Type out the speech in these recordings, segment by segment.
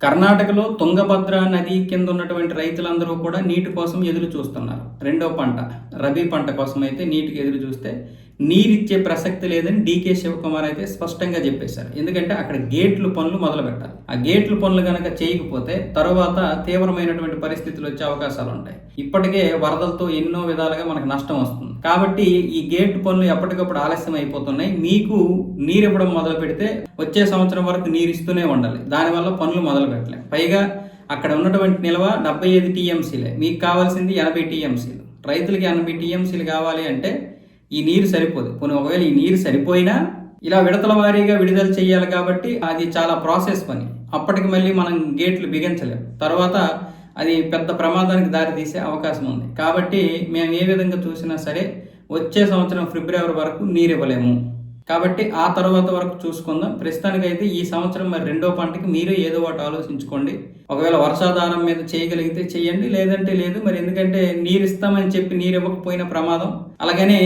కర్ణాటకలో తుంగభద్ర నది కింద ఉన్నటువంటి రైతులందరూ కూడా నీటి కోసం ఎదురు చూస్తున్నారు. రెండో పంట రబీ పంట కోసం అయితే నీటికి ఎదురు చూస్తే నీరిచ్చే ప్రసక్తి లేదని డీకే శివకుమార్ అయితే స్పష్టంగా చెప్పేశారు. ఎందుకంటే అక్కడ గేట్లు పనులు మొదలు పెట్టాలి ఆ గేట్లు పనులు కనుక చేయకపోతే తర్వాత తీవ్రమైనటువంటి పరిస్థితులు వచ్చే అవకాశాలు ఉంటాయి. ఇప్పటికే వరదలతో ఎన్నో విధాలుగా మనకు నష్టం వస్తుంది. కాబట్టి ఈ గేట్ పనులు ఎప్పటికప్పుడు ఆలస్యం అయిపోతున్నాయి. మీకు నీరు ఇవ్వడం మొదలు పెడితే వచ్చే సంవత్సరం వరకు నీరు ఇస్తూనే ఉండాలి. దానివల్ల పనులు మొదలు పెట్టలేం. పైగా అక్కడ ఉన్నటువంటి నిల్వ డెబ్బై ఐదు టీఎంసీలే. మీకు కావాల్సింది ఎనభై టీఎంసీలు. రైతులకి ఎనభై టీఎంసీలు కావాలి అంటే ఈ నీరు సరిపోదు. పోనీ ఒకవేళ ఈ నీరు సరిపోయినా ఇలా విడతల వారీగా విడుదల చేయాలి కాబట్టి అది చాలా ప్రాసెస్ పని. అప్పటికి మళ్ళీ మనం గేట్లు బిగించలేం. తర్వాత అది పెద్ద ప్రమాదానికి దారితీసే అవకాశం ఉంది. కాబట్టి మేము ఏ విధంగా చూసినా సరే వచ్చే సంవత్సరం ఫిబ్రవరి వరకు నీరు ఇవ్వలేము. కాబట్టి ఆ తర్వాత వరకు చూసుకుందాం. ప్రస్తుతానికైతే ఈ సంవత్సరం మరి రెండో పంటకి మీరు ఏదో ఒకటి ఆలోచించుకోండి. ఒకవేళ వర్షాధారం మీద చేయగలిగితే చేయండి. లేదంటే లేదు. మరి ఎందుకంటే నీరు ఇస్తామని చెప్పి నీరు ఇవ్వకపోయిన ప్రమాదం. అలాగనే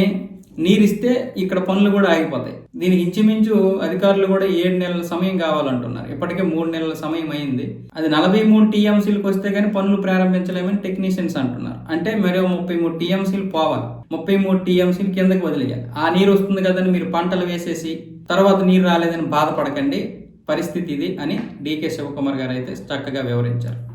నీరిస్తే ఇక్కడ పనులు కూడా ఆగిపోతాయి. దీనికి ఇంచుమించు అధికారులు కూడా ఏడు నెలల సమయం కావాలంటున్నారు. ఇప్పటికే మూడు నెలల సమయం అయింది. అది నలభై మూడు టీఎంసీలకు వస్తే కానీ పనులు ప్రారంభించలేమని టెక్నీషియన్స్ అంటున్నారు. అంటే మరో ముప్పై మూడు టీఎంసీలు పోవాలి. ముప్పై మూడు టీఎంసీలు కిందకి వదిలేయాలి. ఆ నీరు వస్తుంది కదని మీరు పంటలు వేసేసి తర్వాత నీరు రాలేదని బాధపడకండి. పరిస్థితి ఇది అని డీకే శివకుమార్ గారు అయితే చక్కగా వివరించారు.